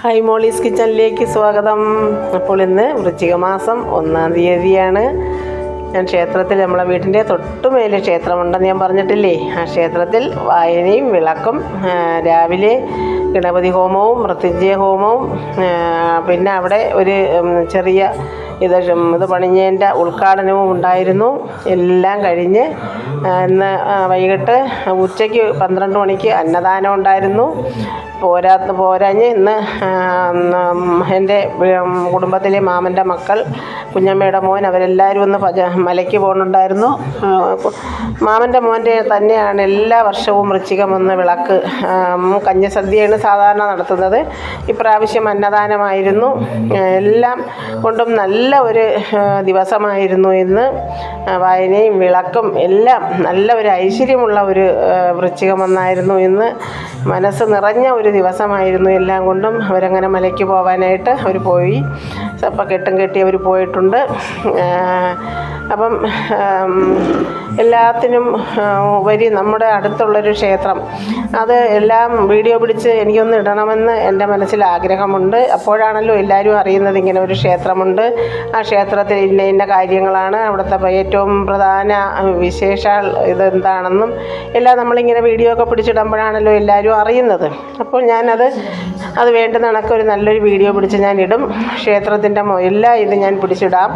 Hi Molly's കിച്ചണിലേക്ക് സ്വാഗതം. അപ്പോൾ ഇന്ന് വൃശ്ചിക മാസം ഒന്നാം തീയതിയാണ്. ഞാൻ ക്ഷേത്രത്തിൽ നമ്മളെ വീട്ടിന്റെ തൊട്ടുമേലെ ക്ഷേത്രമുണ്ടെന്ന് ഞാൻ പറഞ്ഞിട്ടില്ലേ? ആ ക്ഷേത്രത്തിൽ വായനയും വിളക്കും രാവിലെ ഗണപതി ഹോമവും മൃത്യുഞ്ജയ ഹോമവും പിന്നെ അവിടെ ഒരു ചെറിയ ഇത് ഇത് പണിഞ്ഞതിന്റെ ഉദ്ഘാടനവും ഉണ്ടായിരുന്നു. എല്ലാം കഴിഞ്ഞ് ഇന്ന് വൈകിട്ട് ഉച്ചയ്ക്ക് പന്ത്രണ്ട് മണിക്ക് അന്നദാനം ഉണ്ടായിരുന്നു. പോരാ പോരാഞ്ഞ് ഇന്ന് എന്റെ കുടുംബത്തിലെ മാമന്റെ മക്കൾ കുഞ്ഞമ്മയുടെ മോൻ അവരെല്ലാവരും ഒന്ന് ഭജ മലയ്ക്ക് പോകുന്നുണ്ടായിരുന്നു മാമന്റെ മോന്റെ തന്നെയാണ് എല്ലാ വർഷവും വൃശ്ചികം ഒന്ന് വിളക്ക് കഞ്ഞിസദ്യയാണ് സാധാരണ നടത്തുന്നത്. ഇപ്രാവശ്യം അന്നദാനമായിരുന്നു. എല്ലാം കൊണ്ടും നല്ല ഒരു ആ, ദിവസമായിരുന്നു ഇന്ന്. വായനയും വിളക്കും എല്ലാം നല്ല ഒരു ഐശ്വര്യമുള്ള ഒരു വൃശ്ചികം വൃശ്ചികമെന്നായിരുന്നു ഇന്ന്. മനസ്സ് നിറഞ്ഞ ഒരു ദിവസമായിരുന്നു എല്ലാം കൊണ്ടും. അവരങ്ങനെ മലയ്ക്ക് പോകാനായിട്ട് അവർ പോയി. അപ്പം കെട്ടും കെട്ടി അവർ പോയിട്ടുണ്ട്. അപ്പം എല്ലാത്തിനും ഉപരി നമ്മുടെ അടുത്തുള്ളൊരു ക്ഷേത്രം. അത് എല്ലാം വീഡിയോ പിടിച്ച് എനിക്കൊന്ന് ഇടണമെന്ന് എന്റെ മനസ്സിൽ ആഗ്രഹമുണ്ട്. അപ്പോഴാണല്ലോ എല്ലാവരും അറിയുന്നത് ഇങ്ങനെ ഒരു ക്ഷേത്രമുണ്ട്. ആ ക്ഷേത്രത്തിൽ ഇന്ന ഇന്ന കാര്യങ്ങളാണ്. അവിടുത്തെ ഏറ്റവും പ്രധാന വിശേഷ ഇതെന്താണെന്നും എല്ലാം നമ്മളിങ്ങനെ വീഡിയോ ഒക്കെ പിടിച്ചിടുമ്പോഴാണല്ലോ എല്ലാവരും അറിയുന്നത്. അപ്പോൾ ഞാനത് അത് വേണ്ടുന്ന കണക്കൊരു നല്ലൊരു വീഡിയോ പിടിച്ച് ഞാൻ ഇടും. ക്ഷേത്രത്തിന്റെ മൊല്ല ഇതും ഞാൻ പിടിച്ചിടാം.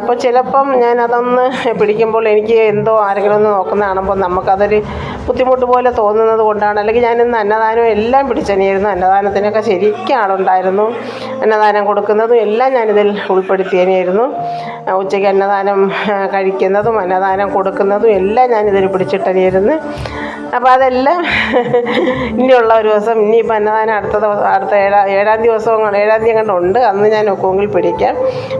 അപ്പോൾ ചിലപ്പം ഞാൻ അതൊന്ന് പിടിക്കുമ്പോൾ എനിക്ക് എന്തോ ആരെങ്കിലും ഒന്ന് നോക്കുന്ന കാണുമ്പോൾ നമുക്കതൊരു ബുദ്ധിമുട്ട് പോലെ തോന്നുന്നത് കൊണ്ടാണ്. അല്ലെങ്കിൽ ഞാനിന്ന് അന്നദാനം എല്ലാം പിടിച്ചനിയായിരുന്നു. അന്നദാനത്തിനൊക്കെ ശരിക്കും ആളുണ്ടായിരുന്നു. അന്നദാനം കൊടുക്കുന്നതും എല്ലാം ഞാനിതിൽ ഉൾപ്പെടുത്തിയനായിരുന്നു ഉച്ചയ്ക്ക് അന്നദാനം കഴിക്കുന്നതും അന്നദാനം കൊടുക്കുന്നതും എല്ലാം ഞാനിതിൽ പിടിച്ചിട്ടനായിരുന്നു അപ്പോൾ അതെല്ലാം ഇനിയുള്ള ഒരു ദിവസം ഇനിയിപ്പോൾ അന്നദാനം അടുത്ത ദിവസം അടുത്ത ഏഴാ ഏഴാം ദിവസവും ഏഴാം തീയതി കണ്ട് ഉണ്ട്. അന്ന് ഞാൻ ഒക്കുമെങ്കിൽ പിടിക്കാം.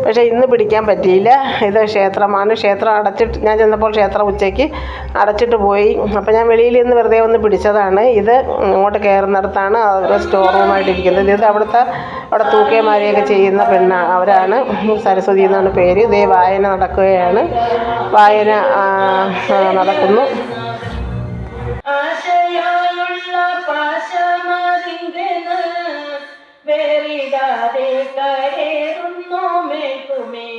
പക്ഷേ ഇന്ന് പിടിക്കാൻ പറ്റിയില്ല. ഇത് ക്ഷേത്രമാണ്. ക്ഷേത്രം അടച്ചിട്ട് ഞാൻ ചെന്നപ്പോൾ ക്ഷേത്രം ഉച്ചയ്ക്ക് അടച്ചിട്ട് പോയി. അപ്പോൾ ഞാൻ വെളിയിൽ നിന്ന് വെറുതെ ഒന്ന് പിടിച്ചതാണ്. ഇത് അങ്ങോട്ട് കയറുന്നിടത്താണ് അവരുടെ സ്റ്റോർ റൂമായിട്ട് ഇരിക്കുന്നത് ഇത് അവിടുത്തെ അവിടെ തൂക്കേമാരെയൊക്കെ ചെയ്യുന്ന പെണ്ണാണ് അവരാണ്. സരസ്വതി എന്നാണ് പേര്. ഇതേ വായന നടക്കുകയാണ്. വായന നടക്കുന്നു. ആശയായുള്ള പാശമറിങ്കന് വേറിടാതെ കരേറുന്നു മേക്കുമേ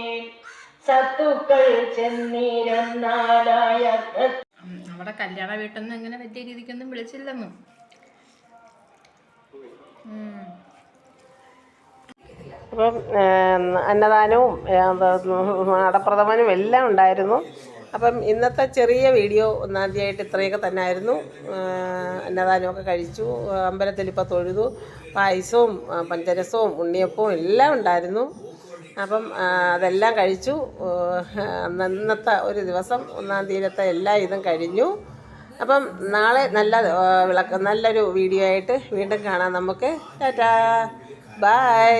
സത്തുക്കൾ ചെന്നിരുന്നാലായ നമ്മുടെ കല്യാണ വീട്ടിൽ നിന്ന് അങ്ങനെ വലിയ രീതിക്കൊന്നും വിളിച്ചില്ലെന്നും. അപ്പം അന്നദാനവും അടപ്രഥമനും എല്ലാം ഉണ്ടായിരുന്നു. അപ്പം ഇന്നത്തെ ചെറിയ വീഡിയോ ഒന്നാദ്യമായിട്ട് ഇത്രയൊക്കെ തന്നെ ആയിരുന്നു അന്നദാനമൊക്കെ കഴിച്ചു. അമ്പലത്തിൽ ഇപ്പോൾ തൊഴുതു. പായസവും പഞ്ചരസവും ഉണ്ണിയപ്പവും എല്ലാം ഉണ്ടായിരുന്നു. അപ്പം അതെല്ലാം കഴിച്ചു. ഇന്നത്തെ ഒരു ദിവസം ഒന്നാം തീയതിയിലത്തെ എല്ലാ ഇതും കഴിഞ്ഞു. അപ്പം നാളെ നല്ല വിളക്ക് നല്ലൊരു വീഡിയോ ആയിട്ട് വീണ്ടും കാണാം നമുക്ക്. ടാറ്റാ. ബൈ.